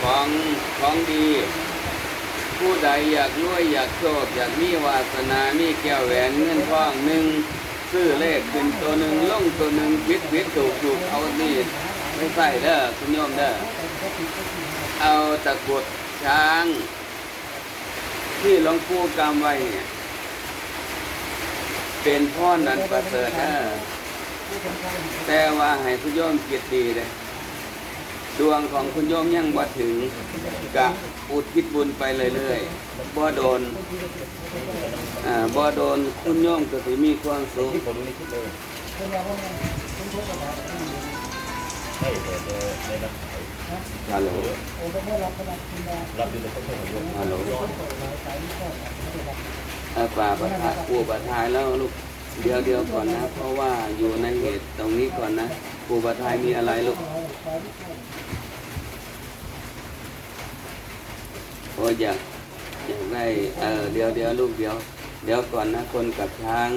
ของของดี ผู้ใดอยากรวยอยากโชคอยากมีวาสนา มีแก้วแหวนเงินทองหนึ่งซื้อเลขขึ้นตัวหนึ่งล่งตัวหนึ่งผิดผิดถูกถูกเอานี่ไม่ใส่เด้อคุณโยมเด้อเอาตะกุดช้าง ที่หลวงปู่กำไว้เนี่ยเป็นพ่อนันประเสริฐแต่ว่าให้คุณโยมคิดดีเลย ดวงของคุณโยมยังบ่ถึงกะอุทิศบุญไปเรื่อยๆบ่โดนอ่าบ่โดนคุณโยมก็สิมีความสุขที่ผมนี่คิดเลยให้แต่ในรับขายฮัลโหลรับดูแต่ต้องให้ผมยกฮัลโหลอาป่าประทายปู่ประทายแล้วลูกเดี๋ยวเดียวก่อนนะ เพราะว่าอยู่ในเหตุตรงนี้ก่อนนะ ปู่ประทายมีอะไรลูกโอ้ยอยากอยากได้เออเดี๋ยวเดี๋ยวลูกเดี๋ยว เดี๋ยวก่อนนะคนกับช้าง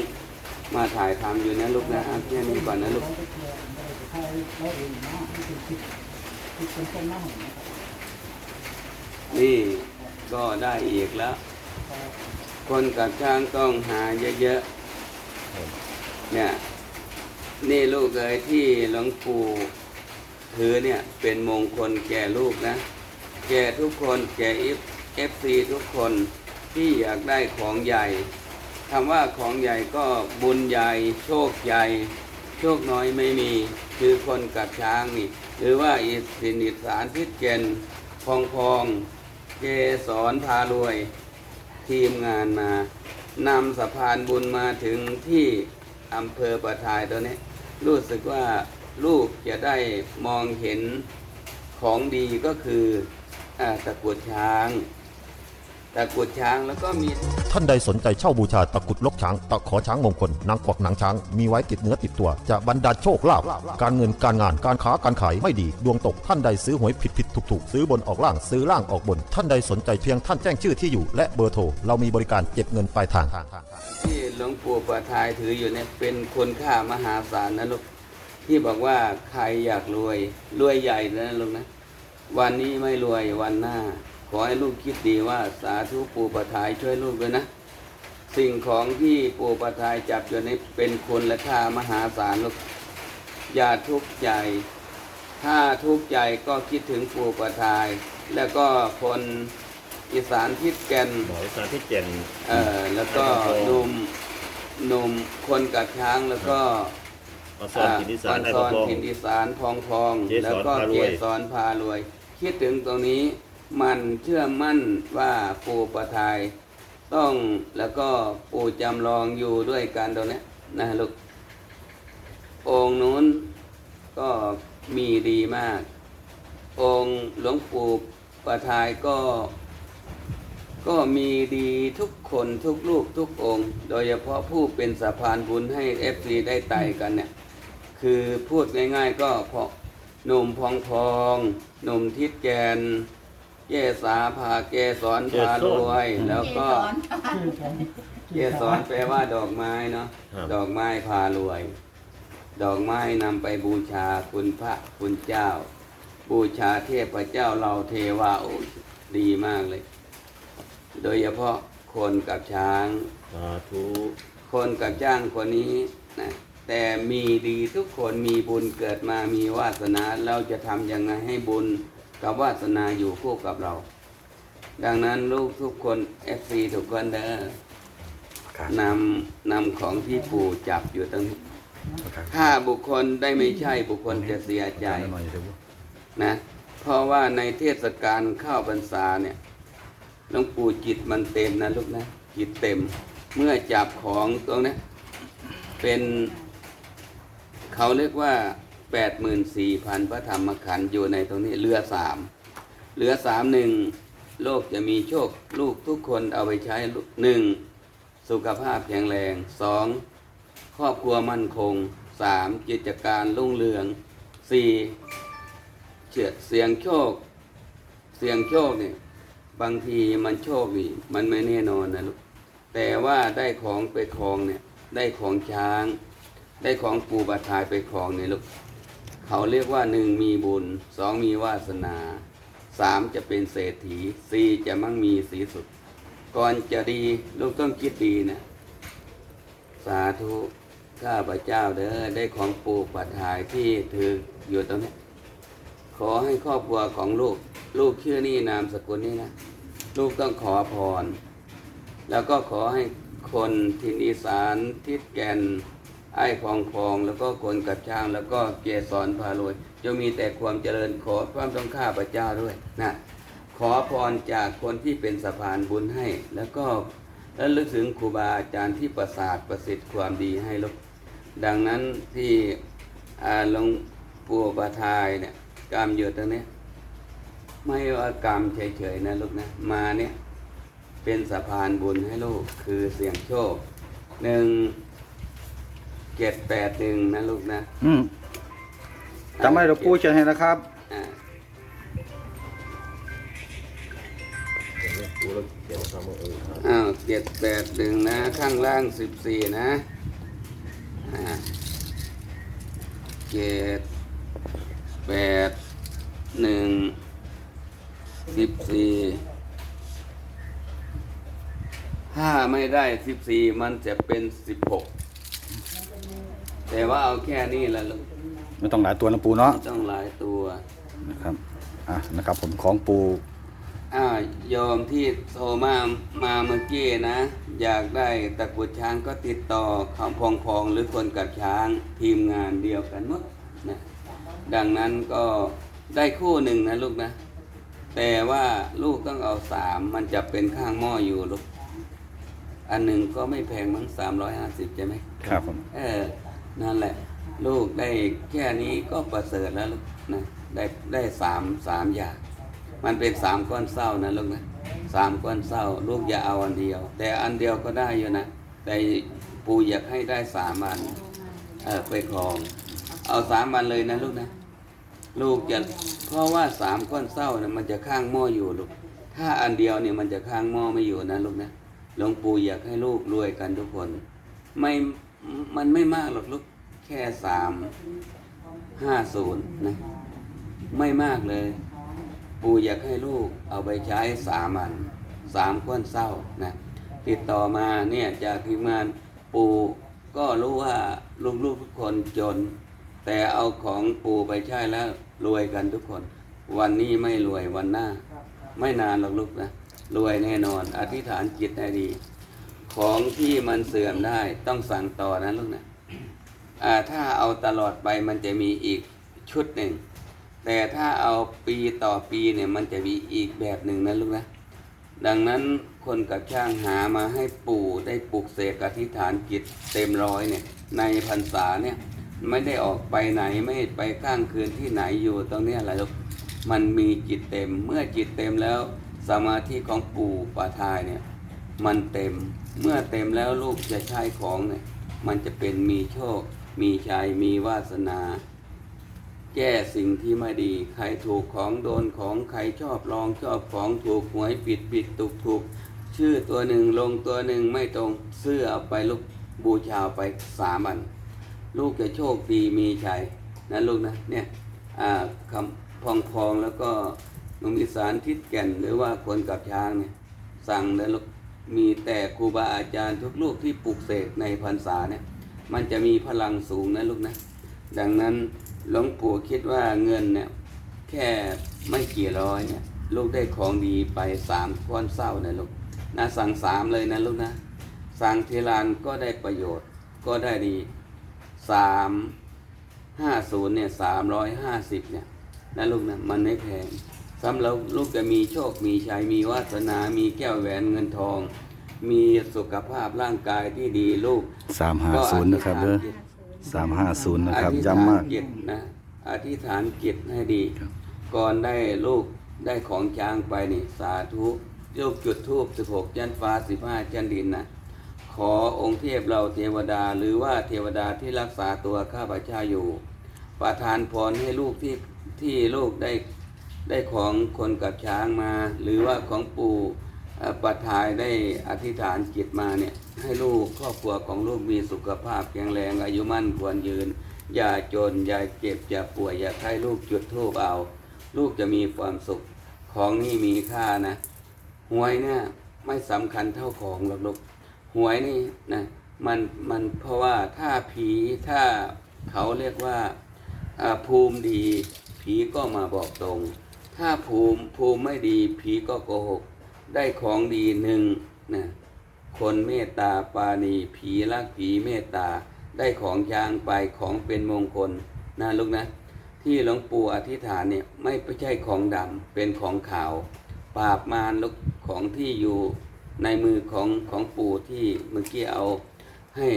มาถ่ายทำอยู่นะลูกนะอะแค่นี้ก่อนนะลูกนี่ก็ได้อีกแล้ว คนกับช้างต้องหาเยอะๆเนี่ย นี่ลูกเอ๋ยที่หลวงปู่ถือเนี่ยเป็นมงคลแก่ลูกนะ แก่ทุกคนแก่เอฟซีทุกคนที่อยากได้ของใหญ่คำว่าของใหญ่ก็บุญใหญ่ โชคใหญ่ โชคน้อยไม่มี คือคนกับช้างนี่ หรือว่าอิสินิสารทิศเกนพองพองเกสอนพารวย ทีมงานมานำสะพานบุญมาถึงที่อำเภอประทายตัวนี้ รู้สึกว่าลูกจะได้มองเห็นของดีก็คืออตะกรวดช้าง ตะกรุดช้างแล้วก็มีท่านใดสนใจเช่าบูชาตะกรุดลกช้าง ตะขอช้างมงคลนางกวักหนังช้าง มีไว้ติดเนื้อติดตัว จะบรรดาลโชคลาภการเงินการงานการค้าการขายไม่ดีดวงตกท่านใดซื้อหวยผิดผิดถูกถูกซื้อบนออกล่างซื้อล่างออกบน ท่านใดสนใจเพียงท่านแจ้งชื่อที่อยู่และเบอร์โทรเรามีบริการเก็บเงินปลายทาง ที่หลวงปู่ประทายถืออยู่เนี่ยเป็นคุณค่ามหาศาลนะลูกที่บอกว่าใครอยากรวยรวยใหญ่นะลูกนะ วันนี้ไม่รวยวันหน้า ขอให้ลูกคิดดีว่าสาธุปู่ประทายช่วยลูกด้วยนะ สิ่งของที่ปู่ประทายจับอยู่ในเป็นคุณและค่ามหาศาลลูกอย่าทุกข์ใจถ้าทุกข์ใจก็คิดถึงปู่ประทาย แล้วก็คนอีสานทิศแก่นหมอสารที่เจ็ดเอ่อแล้วก็หนุ่มหนุ่มคนกับช้างแล้วก็ มาสอนกินอีสานอ่ให้สพ่ออนพ่อทินอีสานพองพองเกสรแล้วก็พารเกวยสรพารวย คิดถึงตรงนี้ มันเชื่อมั่นว่าปู่ประทายต้องแล้วก็ปู่จำลองอยู่ด้วยกันตรงนี้นะลูกองค์นู้นก็มีดีมาก องค์หลวงปู่ประทายก็ ก็มีดีทุกคนทุกลูกทุกองค์ โดยเฉพาะผู้เป็นสะพานบุญให้เอฟซีได้ไต่กันเนี่ย คือพูดง่ายๆก็พราะหนุ่มพองพองหนุ่มทิศแกน เยสาพาเกสรพารวย แล้วก็ เกสรแปลว่าดอกไม้เนาะครับ ดอกไม้พารวย ดอกไม้นำไปบูชาคุณพระคุณเจ้า บูชาเทพเจ้าเราเทวาโอ้ยดีมากเลย โดยเฉพาะคนกับช้าง สาธุคนกับจ้างคนนี้นะแต่มีดีทุกคนมีบุญเกิดมามีวาสนาเราจะทำยังไงให้บุญ กับวาสนาอยู่คู่กับเรา ดังนั้นลูกทุกคนเอฟซีทุกคนเด้อนำนำของที่ปู่จับอยู่ตรงนี้ถ้าบุคคลได้ไม่ใช่บุคคลจะเสียใจนะเพราะว่าในเทศกาลเข้าพรรษาเนี่ยหลวงปู่จิตมันเต็มนะลูกนะจิตเต็ม เมื่อจับของตรงเนี้ยเป็น เขาเรียกว่า แปดหมื่นสี่พันพระธรรมขันธ์อยู่ในตรงนี้เรือสามเรือสามหนึ่งโลกจะมีโชคลูกทุกคนเอาไปใช้หนึ่งสุขภาพแข็งแรงสองครอบครัวมั่นคงสามกิจการรุ่งเรืองสี่เฉียดเสียงโชค เสียงโชคเนี่ยบางทีมันโชคนี่มันไม่แน่นอนนะลูกแต่ว่าได้ของไปครองเนี่ยได้ของช้าง ได้ของปูบาทายไปครองเนี่ยลูก เขาเรียกว่าหนึ่งมีบุญสองมีวาสนาสามจะเป็นเศรษฐีสี่จะมั่งมีสีสุด ก่อนจะดีลูกต้องคิดดีนะ สาธุข้าพเจ้าเด้อได้ของปู่ปัจทายที่ถืออยู่ตรงนี้ ขอให้ครอบครัวของลูก ลูกชื่อนี่นามสกุลนี่นะ ลูกต้องขอพร แล้วก็ขอให้คนทินอีสานทิศแก่น ไอ้คลองคลองแล้วก็คนกับช้างแล้วก็เกสรพารวยจะมีแต่ความเจริญขอความต้องข้าพเจ้าด้วยนะขอพรจากคนที่เป็นสะพานบุญให้ แล้วก็แล้วลึกถึงครูบาอาจารย์ที่ประสาทประสิทธิ์ความดีให้ลูกดังนั้นที่อาหลวงปู่ประทายเนี่ยกรรมอยู่ตรงนี้ไม่ว่ากรรมเฉยๆนะลูกนะมาเนี่ยเป็นสะพานบุญให้ลูกคือเสี่ยงโชคหนึ่ง เจ็ดแปดหนึ่งนะลูกนะอืมจำไม่เราปูเชิญให้นะครับ อ่ากูแล้วเขียนคำว่าเออครับอ้าวเจ็ดแปดหนึ่งนะ ข้างล่างสิบสี่นะอ่าเจ็ดแปดหนึ่งสิบสี่ถ้าไม่ได้สิบสี่มันจะเป็นสิบหก แต่ว่าเอาแค่นี้ละลูกไม่ต้องหลายตัวนะปูเนาะไม่ต้องหลายตัวนะครับอะนะครับผมของปูอ้าวโยมที่โทรมามาเมื่อกี้นะ อยากได้ตะกรุดช้างก็ติดต่อคำพองพองหรือคนกับช้างทีมงานเดียวกันหมดนะดังนั้นก็ได้คู่หนึ่งนะลูกนะ แต่ว่าลูกต้องเอาสามมันจะเป็นข้างหม้ออยู่ลูกอันหนึ่งก็ไม่แพงมั้งสามร้อยห้าสิบใช่ไหมครับผมเออ นั่นแหละ ลูกได้แค่นี้ก็ประเสริฐแล้วลูกนะได้ได้สามสามอย่าง มันเป็นสามก้อนเศร้านะลูกนะสามก้อนเศร้า ลูกอย่าเอาอันเดียว แต่อันเดียวก็ได้อยู่นะ แต่ปู่อยากให้ได้สามอันเออไปครอง เอาสามอันเลยนะลูกนะลูกจะเพราะว่าสามก้อนเศร้านี่ยมันจะข้างหม้ออยู่ลูกถ้าอันเดียวเนี่ยมันจะข้างหม้อไม่อยู่นะลูกนะหลวงปู่อยากให้ลูกรวยกันทุกคน ไม่ มันไม่มากหรอกลูกแค่สามห้าศูนย์นะ ไม่มากเลย ปู่อยากให้ลูกเอาไปใช้สามันสามก้นเศร้านะติดต่อมาเนี่ยจากทีมงานปู่ก็รู้ว่าลูกๆทุกคนจน แต่เอาของปู่ไปใช้แล้วรวยกันทุกคน วันนี้ไม่รวยวันหน้า ไม่นานหรอกลูกนะรวยแน่นอน อธิษฐานจิตให้ดี ของที่มันเสื่อมได้ต้องสั่งต่อนะลูกนะอ่าถ้าเอาตลอดไปมันจะมีอีกชุดหนึ่ง แต่ถ้าเอาปีต่อปีเนี่ยมันจะมีอีกแบบหนึ่งนะลูกนะ ดังนั้นคนกับช่างหามาให้ปู่ได้ปลุกเสกอธิษฐานจิตเต็มร้อยเนี่ย ในพรรษาเนี่ยไม่ได้ออกไปไหนไม่ไปข้างคืนที่ไหนอยู่ตรงเนี้ยอะไรลูกมันมีจิตเต็มเมื่อจิตเต็มแล้วสมาธิของปู่ปาทายเนี่ย มันเต็ม เมื่อเต็มแล้วลูกจะใช้ของเนี่ยมันจะเป็นมีโชค มีชัยมีวาสนา แก้สิ่งที่ไม่ดี ใครถูกของโดนของใครชอบลองชอบของถูกหวยปิดปิดถูกถูกชื่อตัวหนึ่งลงตัวหนึ่งไม่ตรงเสื้อไปลูกบูชาไปสามัน ลูกจะโชคดีมีชัยนะลูกนะเนี่ยอ่าคำพองพองแล้วก็นมอีสานทิศแก่นหรือว่าคนกับช้างเนี่ยสั่งแล้วลูก มีแต่ครูบาอาจารย์ทุกลูกที่ปลูกเสกในพรรษาเนี่ย มันจะมีพลังสูงนะลูกนะ ดังนั้นหลวงปู่คิดว่าเงินเนี่ยแค่ไม่กี่ร้อยเนี่ยลูกได้ของดีไปสามก้อนเศร้านะลูกนะสั่งสามเลยนะลูกนะ สั่งทีลานก็ได้ประโยชน์ก็ได้ดีสามห้าศูนย์เนี่ยสามร้อยห้าสิบเนี่ยนะลูกนะมันไม่แพง สำหรับลูกจะมีโชค มีชัย มีวาสนา มีแก้วแหวนเงินทอง มีสุขภาพร่างกายที่ดีลูกสามห้าศูนย์นะครับเด้อสามห้าศูนย์นะครับย้ำมากอธิษฐนจิตนะอธิษฐานจิตให้ดีครับก่อนได้ลูกได้ของช้างไปนี่สาธุลูกจุดทูบสิบหกจันฟ้าสิบห้าจันดินนะขอองค์เทพเราเทวดาหรือว่าเทวดาที่รักษาตัวข้าพเจ้าอยู่ ประทานพรให้ลูกที่ที่ลูกได้ ได้ของคนกับช้างมา หรือว่าของปู่ประทายได้อธิษฐานจิตมาเนี่ยให้ลูกครอบครัวของลูกมีสุขภาพแข็งแรงอายุมั่นควรยืน อย่าจน อย่าเจ็บ อย่าป่วย อย่าไข้ลูกจุดทูบเอา ลูกจะมีความสุขของนี่มีค่านะหวยเนี่ยไม่สำคัญเท่าของหรอกลูกหวยนี่นะมันมันเพราะว่าถ้าผีถ้าเขาเรียกว่าภูมิดี ผีก็มาบอกตรง ถ้าภูมิภูมิไม่ดีผีก็โกหก ได้ของดีหนึ่งนะคนเมตตาปาณีผีรักผีเมตตา ได้ของช้างไปของเป็นมงคลนะลูกนะ ที่หลวงปู่อธิษฐานเนี่ยไม่ใช่ของดำเป็นของขาว ปราบมารลูกของที่อยู่ในมือของของปู่ที่เมื่อกี้เอาให้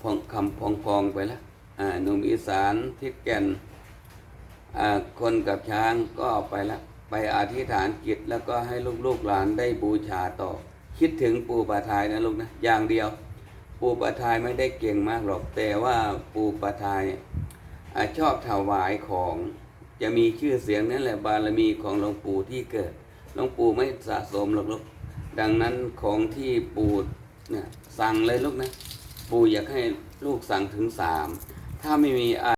พองคำพองพองไปแล้วอ่าหนุ่มอีสานทิศแก่น คนกับช้างก็ไปล้วไปอธิษฐานจิตแล้วก็ให้ลูกลูกๆหลานได้บูชาต่อ คิดถึงปู่ปาทายนะลูกนะอย่างเดียว ปู่ปาทายไม่ได้เก่งมากหรอกแต่ว่าปู่ปาทายเนี่ยอชอบถวายของจะมีชื่อเสียงนั่นแหละบารมีของหลวงปู่ที่เกิดหลวงปู่ไม่สะสมหรอกลูกดังนั้นของที่ปู่เนี่ยสั่งเลยลูกนะ ปู่อยากให้ลูกสั่งถึงสามถ้าไม่มี